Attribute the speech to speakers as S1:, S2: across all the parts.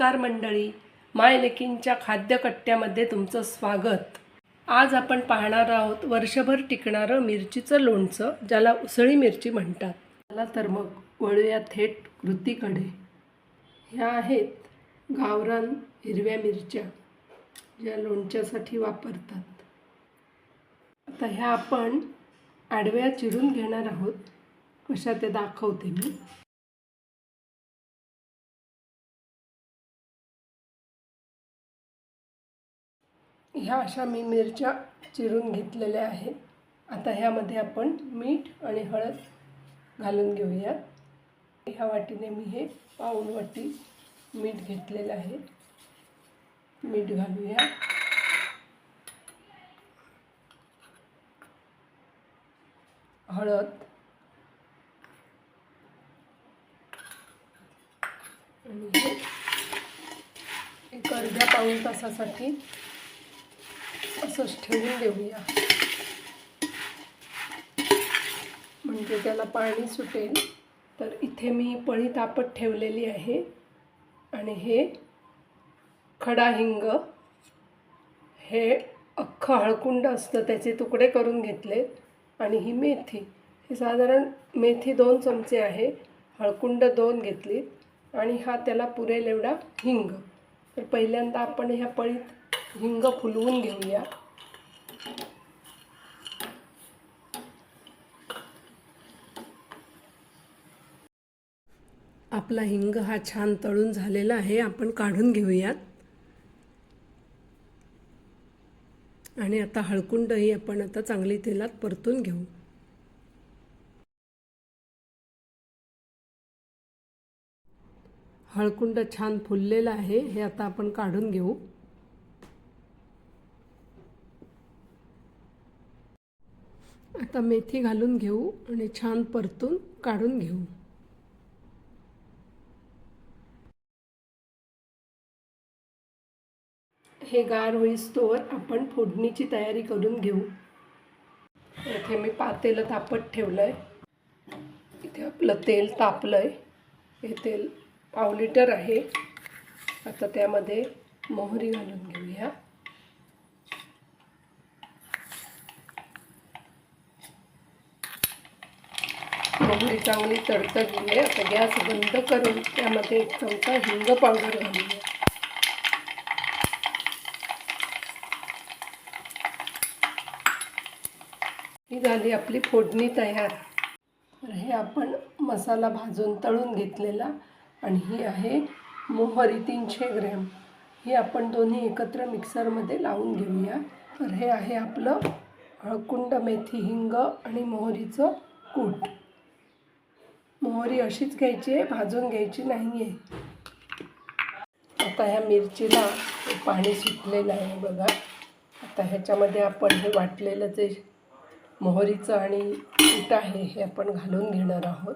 S1: नमस्कार मंडळी. माय लेकींच्या खाद्यकट्ट्यामध्ये तुमचं स्वागत. आज आपण पाहणार आहोत वर्षभर टिकणारं मिरचीचं लोणचं ज्याला उसळी मिरची म्हणतात. चला तर मग वळूया थेट कृतीकडे. ह्या आहेत गावरान हिरव्या मिरच्या ज्या लोणच्यासाठी वापरतात. आता ह्या आपण आडव्या चिरून घेणार आहोत. कशा ते दाखवते मी. ह्या अशा मी मिरच्या चिरून घेतलेल्या आहेत. आता ह्यामध्ये आपण मीठ आणि हळद घालून घेऊया ह्या वाटीने मी हे पाऊण वाटी मीठ घेतलेलं आहे. मीठ घालूया. हळद. आणि एक अर्ध्या पाऊण तासासाठी असंच ठेवून देऊया. म्हणजे त्याला पाणी सुटेल तर इथे मी पळी तापत ठेवलेली आहे. आणि हे खडा हिंग हे अख्खं हळकुंड असतं त्याचे तुकडे करून घेतले. आणि ही मेथी हे साधारण मेथी दोन चमचे आहे. हळकुंड दोन घेतली. आणि हा त्याला पुरेल एवढा हिंग. तर पहिल्यांदा आपण ह्या पळीत हिंग फुलवून घेऊया. आपला हिंग हा छान तळून झालेला आहे आपण काढून घेऊयात. आणि आता हळकुंडही आपण आता चांगली तेलात परतून घेऊ. हळकुंड छान फुललेलं आहे हे आता आपण काढून घेऊ. आता मेथी घालून घेऊ आणि छान परतून काढून घेऊ. हे गार होईस्तोवर आपण फोडणीची तयारी करून घेऊ. इथे मी पातेलं तापत ठेवलं आहे इथे आपलं तेल तापलं आहे हे तेल पाव लिटर आहे. आता त्यामध्ये मोहरी घालून घेऊया. मोहरी चांगली तडतडली आहे आता गॅस बंद करून त्यामध्ये एक चमचा हिंग पावडर घालूया. ही झाली आपली फोडणी तयार. तर हे आपण मसाला भाजून तळून घेतलेला आणि ही आहे मोहरी तीनशे ग्रॅम. ही आपण दोन्ही एकत्र मिक्सरमध्ये लावून घेऊया. तर हे आहे आपलं हळकुंड मेथी हिंग आणि मोहरीचं कूट. मोहरी अशीच घ्यायची आहे भाजून घ्यायची नाही आहे आता ह्या मिरचीला पाणी सुटलेलं आहे बघा. आता ह्याच्यामध्ये आपण हे वाटलेलं जे मोहरीचं आणि पीठ आहे हे आपण घालून घेणार आहोत.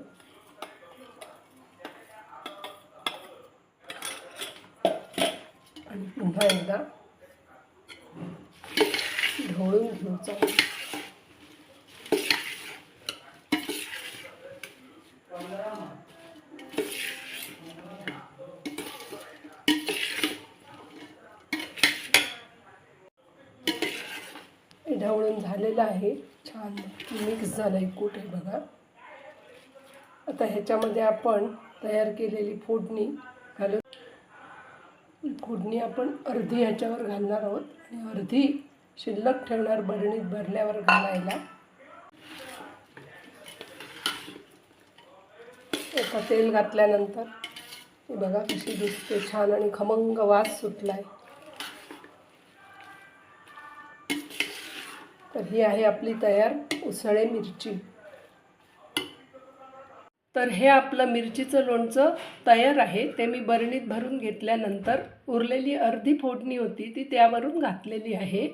S1: आणि पुन्हा एकदा ढवळून घेऊ हे ढवळून झालेलं आहे. छान मिक्स झालं आहे कूट आहे बघा. आता ह्याच्यामध्ये आपण तयार केलेली फोडणी घालून फोडणी आपण अर्धी ह्याच्यावर घालणार आहोत. आणि अर्धी शिल्लक ठेवणार बरणीत भरल्यावर घालायला. एका तेल घातल्यानंतर बघा कशी दिसते छान आणि खमंग वास सुटला आहे तर ही आहे आपली तयार उसळे मिरची. तर हे आपलं मिरचीचं लोणचं तयार आहे. ते मी बरणीत भरून घेतल्यानंतर उरलेली अर्धी फोडणी होती ती त्यावरून घातलेली आहे.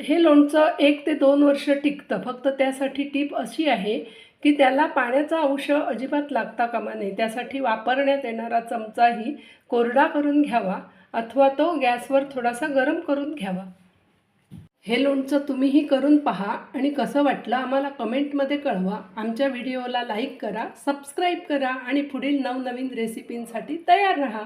S1: हे लोणचं एक ते दोन वर्ष टिकतं. फक्त त्यासाठी टीप अशी आहे की त्याला पाण्याचा अंश अजिबात लागता कामा नये. त्यासाठी वापरण्यात येणारा चमचाही कोरडा करून घ्यावा अथवा तो गॅसवर थोडासा गरम करून घ्यावा. हे लोणचं तुम्हीही करून पहा आणि कसं वाटलं आम्हाला कमेंटमध्ये कळवा. आमच्या व्हिडिओला लाईक करा सबस्क्राईब करा आणि पुढील नवनवीन रेसिपींसाठी तयार रहा.